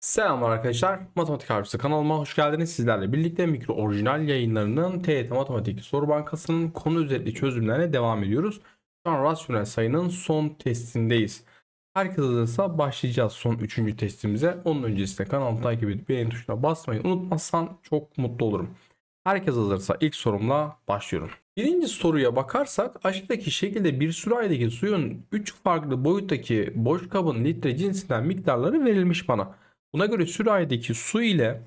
Selamlar arkadaşlar. Matematik Harfisi kanalıma hoş geldiniz. Sizlerle birlikte mikro orijinal yayınlarının TYT Matematik Soru Bankası'nın konu üzerinde çözümlerine devam ediyoruz. Şu an rasyonel sayının son testindeyiz. Herkes hazırsa başlayacağız son 3. testimize. Onun öncesinde kanalımı takip edip beğeni tuşuna basmayı unutmazsan çok mutlu olurum. Herkes hazırsa ilk sorumla başlıyorum. Birinci soruya bakarsak aşağıdaki şekilde bir sürahideki suyun 3 farklı boyuttaki boş kabın litre cinsinden miktarları verilmiş bana. Buna göre sürahideki su ile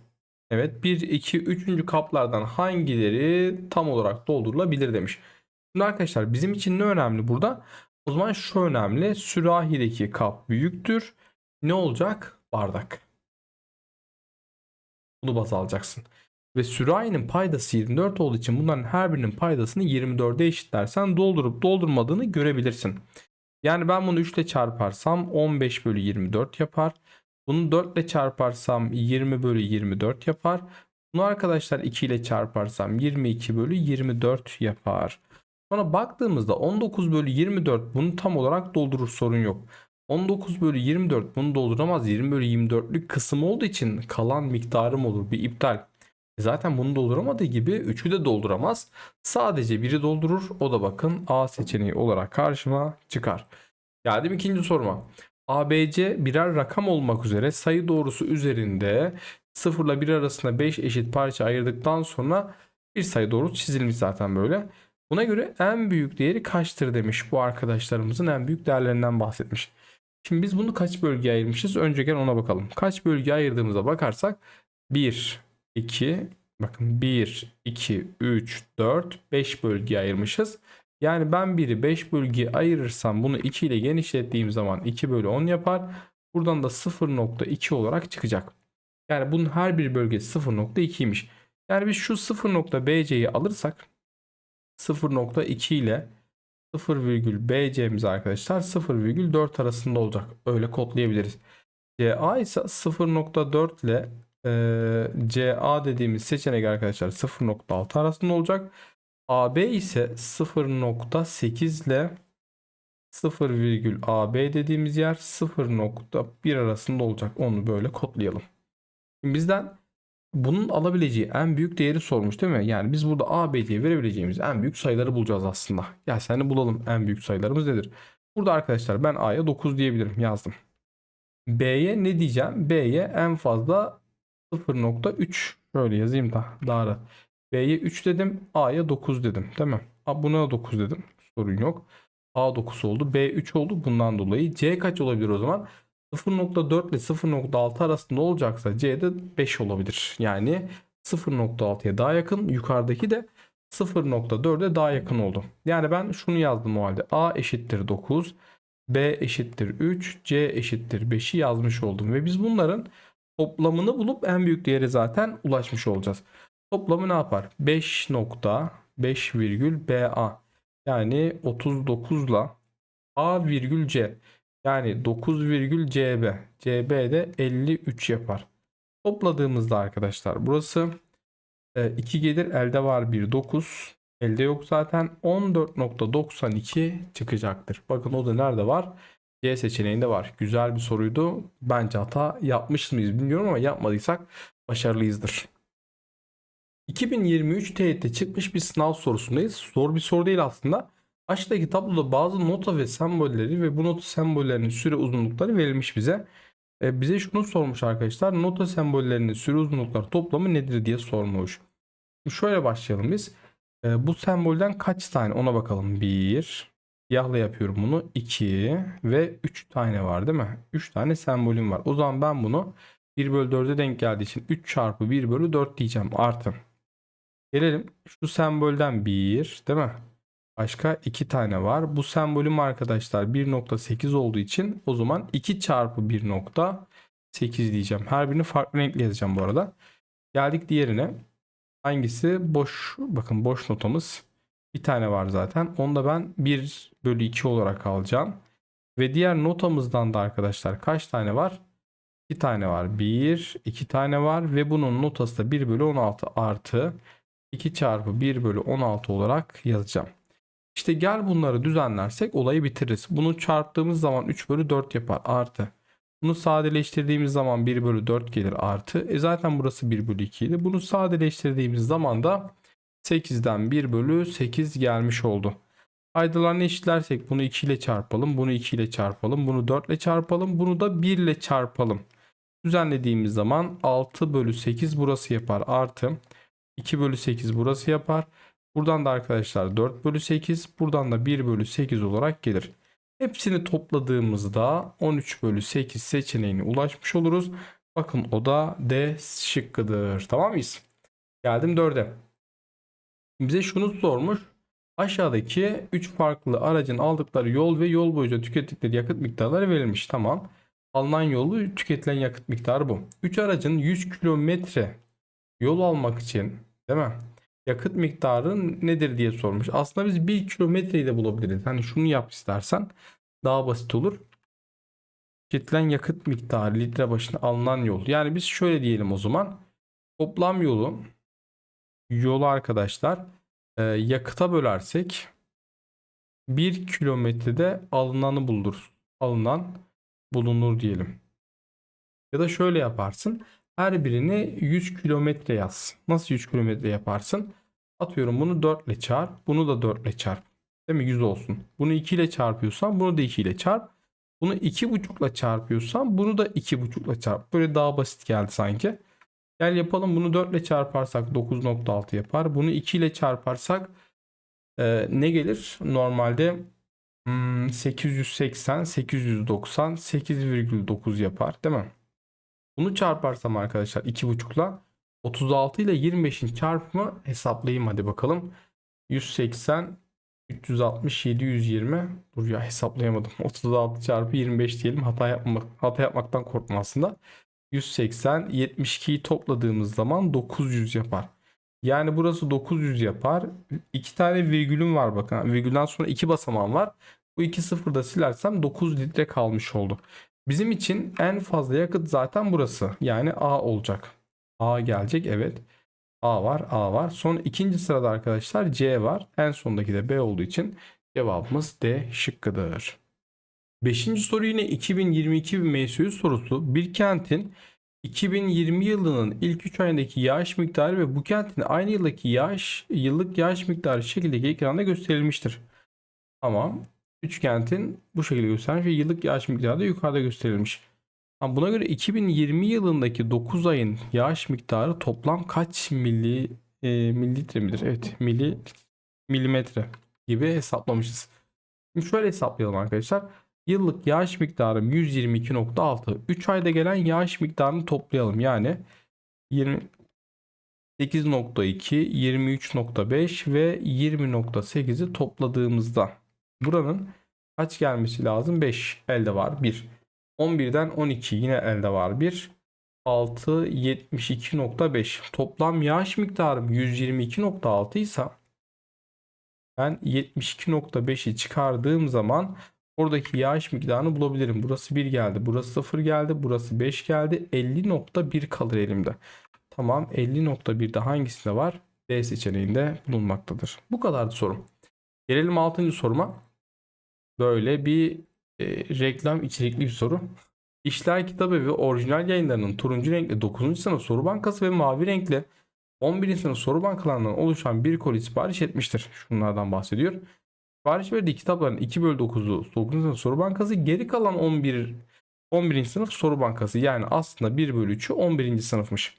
evet 1, 2, 3. kaplardan hangileri tam olarak doldurulabilir demiş. Şimdi arkadaşlar bizim için ne önemli burada? O zaman şu önemli. Sürahideki kap büyüktür. Ne olacak? Bardak. Bunu baz alacaksın. Ve sürahinin paydası 24 olduğu için bunların her birinin paydasını 24'e eşitlersen doldurup doldurmadığını görebilirsin. Yani ben bunu 3 ile çarparsam 15 bölü 24 yapar. Bunu 4 ile çarparsam 20 bölü 24 yapar. Bunu arkadaşlar 2 ile çarparsam 22 bölü 24 yapar. Sonra baktığımızda 19 bölü 24 bunu tam olarak doldurur sorun yok. 19 bölü 24 bunu dolduramaz. 20 bölü 24'lük kısım olduğu için kalan miktarım olur bir iptal. E Zaten bunu dolduramadığı gibi 3'ü de dolduramaz. Sadece biri doldurur. O da bakın A seçeneği olarak karşıma çıkar. Geldim ikinci soruma. ABC birer rakam olmak üzere sayı doğrusu üzerinde 0 ile 1 arasında 5 eşit parça ayırdıktan sonra bir sayı doğrusu çizilmiş zaten böyle. Buna göre en büyük değeri kaçtır demiş bu arkadaşlarımızın en büyük değerlerinden bahsetmiş. Şimdi biz bunu kaç bölgeye ayırmışız? Önce gel ona bakalım. Kaç bölgeye ayırdığımıza bakarsak 1, 2, bakın 1, 2, 3, 4, 5 bölgeye ayırmışız. Yani ben biri 5 bölgeye ayırırsam bunu 2 ile genişlettiğim zaman 2 bölü 10 yapar. Buradan da 0.2 olarak çıkacak. Yani bunun her bir bölgesi 0.2'ymiş. Yani biz şu 0.bc'yi alırsak 0.2 ile 0,bc'miz arkadaşlar 0,4 arasında olacak. Öyle kodlayabiliriz. CA ise 0.4 ile e, CA dediğimiz seçenek arkadaşlar 0.6 arasında olacak. AB ise 0.8 ile 0,AB dediğimiz yer 0.1 arasında olacak. Onu böyle kodlayalım. Şimdi bizden bunun alabileceği en büyük değeri sormuş değil mi? Yani biz burada AB'ye verebileceğimiz en büyük sayıları bulacağız aslında. Gel seni bulalım en büyük sayılarımız nedir? Burada arkadaşlar ben A'ya 9 diyebilirim yazdım. B'ye ne diyeceğim? B'ye en fazla 0.3 şöyle yazayım da daha rahat. B'ye 3 dedim. A'ya 9 dedim. Değil mi? A, buna 9 dedim. Sorun yok. A 9 oldu. B 3 oldu. Bundan dolayı. C kaç olabilir o zaman? 0.4 ile 0.6 arasında olacaksa C'de 5 olabilir. Yani 0.6'ya daha yakın. Yukarıdaki de 0.4'e daha yakın oldu. Yani ben şunu yazdım o halde. A eşittir 9. B eşittir 3. C eşittir 5'i yazmış oldum. Ve biz bunların toplamını bulup en büyük değere zaten ulaşmış olacağız. Toplamı ne yapar? 5.5 virgül BA. Yani 39 ile A virgül C. Yani 9 virgül CB. CB de 53 yapar. Topladığımızda arkadaşlar burası 2 gelir elde var 1 9. Elde yok zaten 14.92 çıkacaktır. Bakın o da nerede var? C seçeneğinde var. Güzel bir soruydu. Bence hata yapmış mıyız bilmiyorum ama yapmadıysak başarılıyızdır. 2023 TYT çıkmış bir sınav sorusundayız. Zor bir soru değil aslında. Aşağıdaki tabloda bazı nota ve sembolleri ve bu nota sembollerinin süre uzunlukları verilmiş bize. E, bize şunu sormuş arkadaşlar. Nota sembollerinin süre uzunlukları toplamı nedir diye sormuş. Şöyle başlayalım biz. E, bu sembolden kaç tane ona bakalım. 1. Siyahla yapıyorum bunu. 2 ve 3 tane var değil mi? 3 tane sembolüm var. O zaman ben bunu 1 bölü 4'e denk geldiği için 3 çarpı 1 bölü 4 diyeceğim. Artı. Gelelim şu sembolden 1 değil mi? Başka 2 tane var. Bu sembolüm arkadaşlar 1.8 olduğu için o zaman 2 çarpı 1.8 diyeceğim. Her birini farklı renkle yazacağım bu arada. Geldik diğerine. Hangisi? Boş. Bakın boş notamız. Bir tane var zaten. Onu da ben 1 bölü 2 olarak alacağım. Ve diğer notamızdan da arkadaşlar kaç tane var? 2 tane var. 1, 2 tane var. Ve bunun notası da 1 bölü 16 artı 2 çarpı 1 bölü 16 olarak yazacağım. İşte gel bunları düzenlersek olayı bitiririz. Bunu çarptığımız zaman 3 bölü 4 yapar. Artı Bunu sadeleştirdiğimiz zaman 1 bölü 4 gelir artı. E zaten burası 1 bölü 2 idi. Bunu sadeleştirdiğimiz zaman da 8'den 1 bölü 8 gelmiş oldu. Paydalarını eşitlersek bunu 2 ile çarpalım. Bunu 2 ile çarpalım. Bunu 4 ile çarpalım. Bunu da 1 ile çarpalım. Düzenlediğimiz zaman 6 bölü 8 burası yapar. Artı 2 bölü 8 burası yapar. Buradan da arkadaşlar 4 bölü 8. Buradan da 1 bölü 8 olarak gelir. Hepsini topladığımızda 13 bölü 8 seçeneğine ulaşmış oluruz. Bakın o da D şıkkıdır. Tamam mıyız? Geldim 4'e. Bize şunu sormuş. Aşağıdaki 3 farklı aracın aldıkları yol ve yol boyunca tükettikleri yakıt miktarları verilmiş. Tamam. Alınan yolu tüketilen yakıt miktarı bu. 3 aracın 100 kilometre yol almak için değil mi? Yakıt miktarı nedir diye sormuş. Aslında biz 1 kilometreyi de bulabiliriz. Hani şunu yap istersen daha basit olur. Tüketilen yakıt miktarı litre başına alınan yol. Yani biz şöyle diyelim o zaman. Toplam yolu yolu arkadaşlar e, yakıta bölersek 1 kilometrede alınanı buluruz. Alınan bulunur diyelim. Ya da şöyle yaparsın. Her birini 100 kilometre yaz. Nasıl 100 kilometre yaparsın? Atıyorum bunu 4 ile çarp. Bunu da 4 ile çarp. Değil mi? 100 olsun. Bunu 2 ile çarpıyorsan bunu da 2 ile çarp. Bunu 2,5 ile çarpıyorsan bunu da 2,5 ile çarp. Böyle daha basit geldi sanki. Gel yapalım. Bunu 4 ile çarparsak 9.6 yapar. Bunu 2 ile çarparsak e, ne gelir? Normalde hmm, 880, 890, 8,9 yapar değil mi? Bunu çarparsam arkadaşlar 2,5 ile 36 ile 25'in çarpımı hesaplayayım hadi bakalım. 180, 360, 720. Dur ya hesaplayamadım. 36 çarpı 25 diyelim. Hata yapmak, hata yapmaktan korkma aslında. 180, 72'yi topladığımız zaman 900 yapar. Yani burası 900 yapar. İki tane virgülüm var bakın. Virgülden sonra iki basamağım var. Bu iki sıfır da silersem 9 litre kalmış oldu. Bizim için en fazla yakıt zaten burası. Yani A olacak. A gelecek evet. A var A var. Son ikinci sırada arkadaşlar C var. En sondaki de B olduğu için cevabımız D şıkkıdır. Beşinci soru yine 2022 bir MSÜ sorusu. Bir kentin 2020 yılının ilk 3 ayındaki yağış miktarı ve bu kentin aynı yıldaki yağış yıllık yağış miktarı şekildeki ekranda gösterilmiştir. Tamam. Üç kentin bu şekilde göstermiş ve yıllık yağış miktarı da yukarıda gösterilmiş. Ama buna göre 2020 yılındaki 9 ayın yağış miktarı toplam kaç milli e, mililitre midir? Evet, milli milimetre gibi hesaplamışız. Şimdi şöyle hesaplayalım arkadaşlar. Yıllık yağış miktarım 122.6. 3 ayda gelen yağış miktarını toplayalım. Yani 28.2, 23.5 ve 20.8'i topladığımızda buranın kaç gelmesi lazım? 5 elde var. 1. 11'den 12 yine elde var. 1. 6 72.5 toplam yağış miktarım 122.6 ise ben 72.5'i çıkardığım zaman oradaki yağış miktarını bulabilirim. Burası 1 geldi. Burası 0 geldi. Burası 5 geldi. 50.1 kalır elimde. Tamam 50.1'de hangisinde var? D seçeneğinde bulunmaktadır. Bu kadardı sorum. Gelelim 6. soruma. Böyle bir e, reklam içerikli bir soru. İşler kitabı ve orijinal yayınlarının turuncu renkli 9. sınıf soru bankası ve mavi renkli 11. sınıf soru bankalarından oluşan bir koli sipariş etmiştir. Şunlardan bahsediyor. Sipariş verdiği kitapların 2 bölü 9'u 9. sınıf soru bankası geri kalan 11 11. sınıf soru bankası yani aslında 1 bölü 3'ü 11. sınıfmış.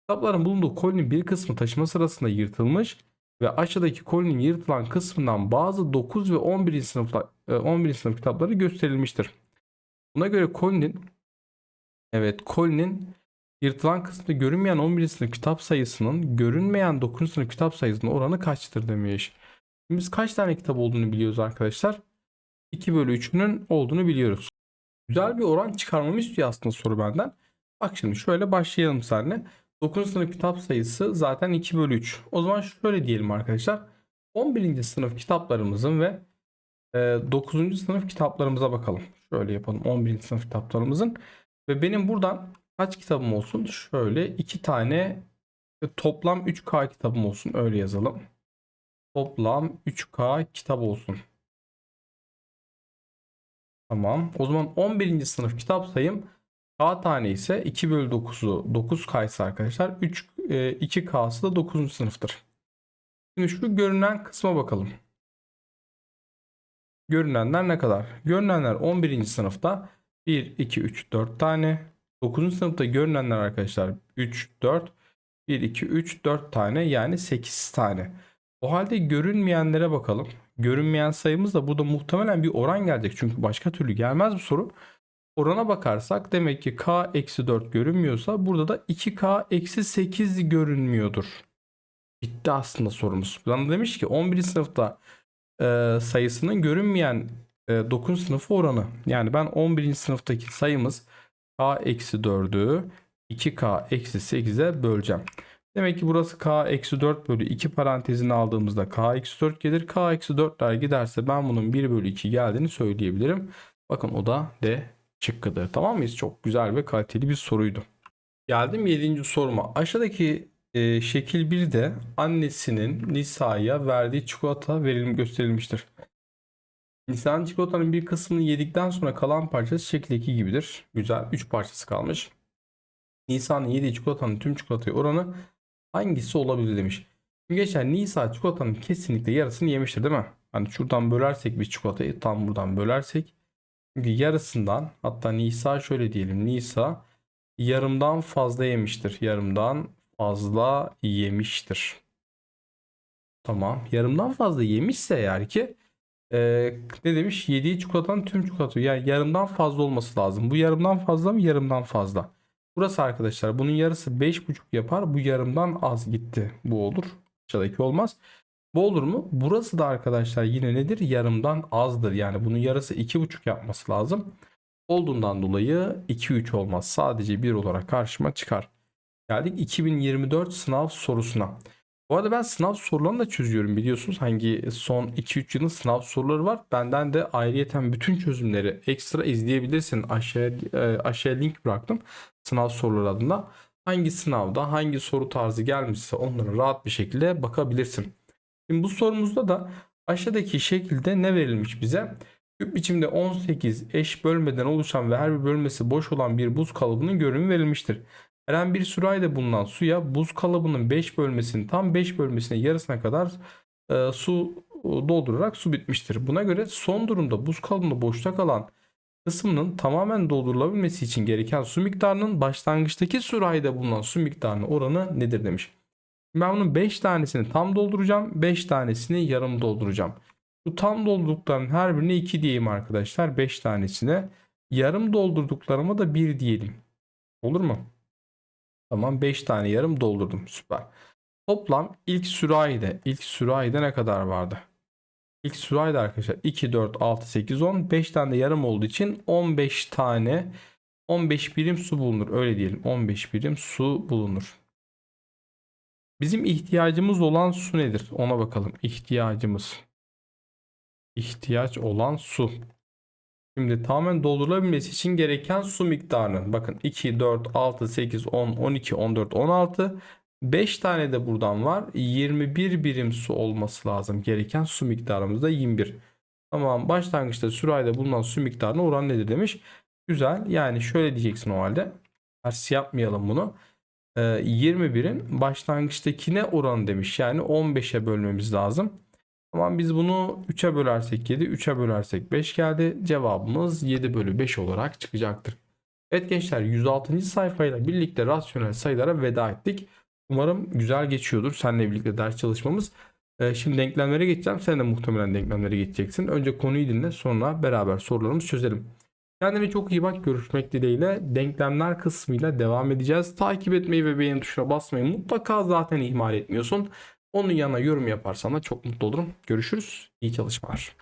Kitapların bulunduğu kolinin bir kısmı taşıma sırasında yırtılmış ve aşağıdaki kolinin yırtılan kısmından bazı 9 ve 11. sınıf 11. sınıf kitapları gösterilmiştir. Buna göre kolinin evet kolinin yırtılan kısmında görünmeyen 11. sınıf kitap sayısının görünmeyen 9. sınıf kitap sayısının oranı kaçtır demiş. Biz kaç tane kitap olduğunu biliyoruz arkadaşlar. 2 bölü 3'ünün olduğunu biliyoruz. Güzel bir oran çıkarmamı istiyor aslında soru benden. Bak şimdi şöyle başlayalım seninle. 9. sınıf kitap sayısı zaten 2 bölü 3. O zaman şöyle diyelim arkadaşlar. 11. sınıf kitaplarımızın ve 9. sınıf kitaplarımıza bakalım. Şöyle yapalım 11. sınıf kitaplarımızın. Ve benim buradan kaç kitabım olsun? Şöyle 2 tane toplam 3K kitabım olsun. Öyle yazalım. Toplam 3K kitap olsun. Tamam. O zaman 11. sınıf kitap sayım K tane ise 2 bölü 9'u 9K ise arkadaşlar 3, e, 2K'sı da 9. sınıftır. Şimdi şu görünen kısma bakalım. Görünenler ne kadar? Görünenler 11. sınıfta 1, 2, 3, 4 tane. 9. sınıfta görünenler arkadaşlar 3, 4, 1, 2, 3, 4 tane yani 8 tane. O halde görünmeyenlere bakalım. Görünmeyen sayımız da burada muhtemelen bir oran gelecek. Çünkü başka türlü gelmez bu soru. Orana bakarsak demek ki k eksi 4 görünmüyorsa burada da 2k eksi 8 görünmüyordur. Bitti aslında sorumuz. Bana demiş ki 11. sınıfta e, sayısının görünmeyen e, 9. sınıfı oranı. Yani ben 11. sınıftaki sayımız k eksi 4'ü 2k eksi 8'e böleceğim. Demek ki burası k eksi 4 bölü 2 parantezini aldığımızda k eksi 4 gelir. k eksi 4'ler giderse ben bunun 1 bölü 2 geldiğini söyleyebilirim. Bakın o da D şıkkıdır. Tamam mıyız? Çok güzel ve kaliteli bir soruydu. Geldim 7. soruma. Aşağıdaki e, şekil 1'de annesinin Nisa'ya verdiği çikolata verilimi gösterilmiştir. Nisa'nın çikolatanın bir kısmını yedikten sonra kalan parçası şekil 2 gibidir. Güzel. 3 parçası kalmış. Nisa'nın yediği çikolatanın tüm çikolataya oranı hangisi olabilir demiş. Şimdi gençler Nisa çikolatanın kesinlikle yarısını yemiştir değil mi? Hani şuradan bölersek bir çikolatayı tam buradan bölersek. Çünkü yarısından hatta Nisa şöyle diyelim. Nisa yarımdan fazla yemiştir. Yarımdan fazla yemiştir. Tamam. Yarımdan fazla yemişse eğer ki e, ne demiş? Yediği çikolatanın tüm çikolatası. Yani yarımdan fazla olması lazım. Bu yarımdan fazla mı? Yarımdan fazla. Burası arkadaşlar bunun yarısı 5,5 yapar. Bu yarımdan az gitti. Bu olur. Aşağıdaki olmaz. Bu olur mu? Burası da arkadaşlar yine nedir? Yarımdan azdır. Yani bunun yarısı 2,5 yapması lazım. Olduğundan dolayı 2-3 olmaz. Sadece 1 olarak karşıma çıkar. Geldik 2024 sınav sorusuna. Bu arada ben sınav sorularını da çözüyorum biliyorsunuz. Hangi son 2-3 yılın sınav soruları var. Benden de ayrıyeten bütün çözümleri ekstra izleyebilirsin. Aşağıya, e, aşağıya link bıraktım. Sınav soruları adına. Hangi sınavda hangi soru tarzı gelmişse onlara rahat bir şekilde bakabilirsin. Şimdi bu sorumuzda da aşağıdaki şekilde ne verilmiş bize? Küp biçimde 18 eş bölmeden oluşan ve her bir bölmesi boş olan bir buz kalıbının görünümü verilmiştir. Herhangi bir sürayla bulunan suya buz kalıbının 5 bölmesinin tam 5 bölmesine yarısına kadar e, su doldurarak su bitmiştir. Buna göre son durumda buz kalıbında boşta kalan kısmının tamamen doldurulabilmesi için gereken su miktarının başlangıçtaki sürahide bulunan su miktarının oranı nedir demiş. Ben bunun 5 tanesini tam dolduracağım. 5 tanesini yarım dolduracağım. Bu tam doldurduklarının her birine 2 diyeyim arkadaşlar. 5 tanesine. Yarım doldurduklarıma da 1 diyelim. Olur mu? Tamam 5 tane yarım doldurdum. Süper. Toplam ilk sürahide, ilk sürahide ne kadar vardı? İlk sürahide arkadaşlar 2, 4, 6, 8, 10. 5 tane de yarım olduğu için 15 tane 15 birim su bulunur. Öyle diyelim. 15 birim su bulunur. Bizim ihtiyacımız olan su nedir? Ona bakalım. İhtiyacımız. İhtiyaç olan su. Şimdi tamamen doldurulabilmesi için gereken su miktarının bakın 2, 4, 6, 8, 10, 12, 14, 16 5 tane de buradan var. 21 birim su olması lazım. Gereken su miktarımız da 21. Tamam başlangıçta sürayda bulunan su miktarına oran nedir demiş. Güzel yani şöyle diyeceksin o halde. Ters yapmayalım bunu. Ee, 21'in başlangıçtakine oranı demiş. Yani 15'e bölmemiz lazım. Tamam biz bunu 3'e bölersek 7, 3'e bölersek 5 geldi. Cevabımız 7 bölü 5 olarak çıkacaktır. Evet gençler 106. sayfayla birlikte rasyonel sayılara veda ettik. Umarım güzel geçiyordur seninle birlikte ders çalışmamız. Ee, şimdi denklemlere geçeceğim. Sen de muhtemelen denklemlere geçeceksin. Önce konuyu dinle sonra beraber sorularımızı çözelim. Kendine çok iyi bak. Görüşmek dileğiyle denklemler kısmıyla devam edeceğiz. Takip etmeyi ve beğeni tuşuna basmayı mutlaka zaten ihmal etmiyorsun. Onun yanına yorum yaparsan da çok mutlu olurum. Görüşürüz. İyi çalışmalar.